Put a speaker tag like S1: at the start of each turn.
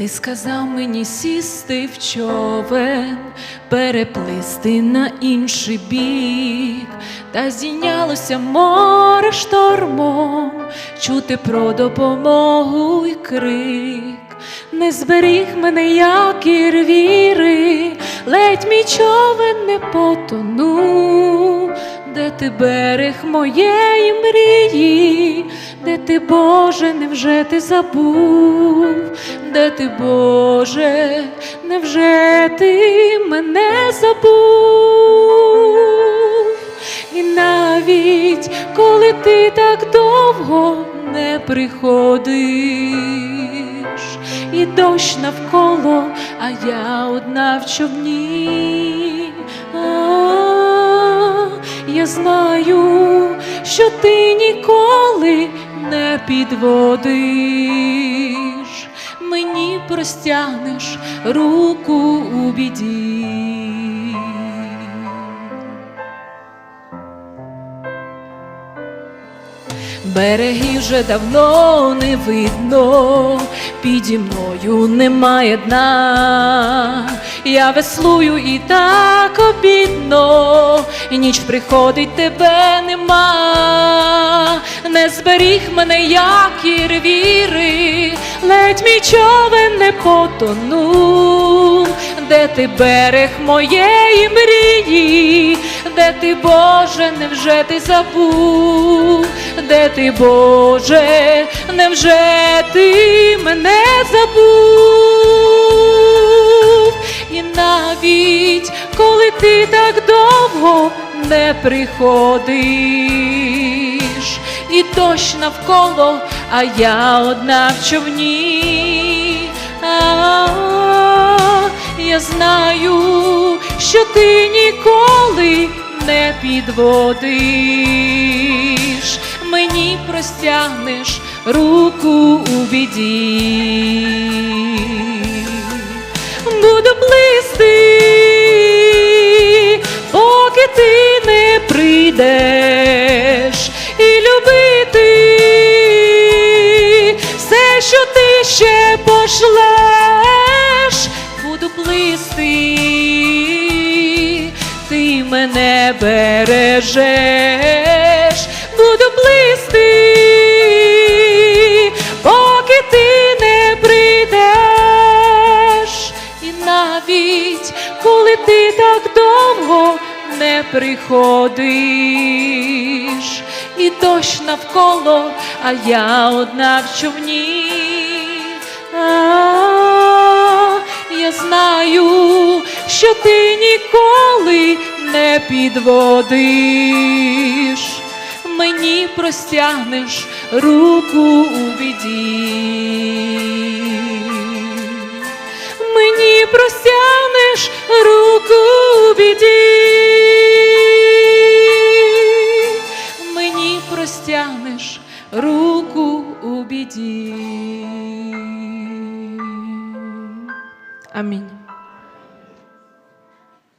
S1: Ти сказав мені сісти в човен, переплисти на інший бік, та здійнялося море штормом, чути про допомогу й крик. Не зберіг мене якір віри, ледь мій човен не потонув, де ти берег моєї мрії, де ти, Боже, невже ти забув, де ти, Боже, невже ти мене забув? І навіть коли ти так довго не приходиш, і дощ навколо, а я одна в човні. Я знаю, що ти ніколи не підводиш, простягнеш руку у біді. Берегів вже давно не видно, піді мною немає дна. Я веслую і так обідно, і ніч приходить, тебе нема, не зберіг мене якір віри, ледь мій човен не потонув, де ти берег моєї мрії, де ти, Боже, невже ти забув, де ти, Боже, невже ти мене забув? І навіть коли ти так довго не приходиш, і дощ навколо, а я одна в човні. А, я знаю, що ти ніколи не підводиш, мені простягнеш руку у біді. Буду плисти, поки ти не прийдеш, і любити все, що ти ще пошлеш, буду плисти, ти мене бережеш, буду плисти, поки ти не прийдеш, і навіть коли ти так довго не приходиш, і дощ навколо, а я одна в човні. Я знаю, що ти ніколи не підводиш, мені простягнеш руку у біді, мені простягнеш руку у біді, мені простягнеш руку у біді. Амінь.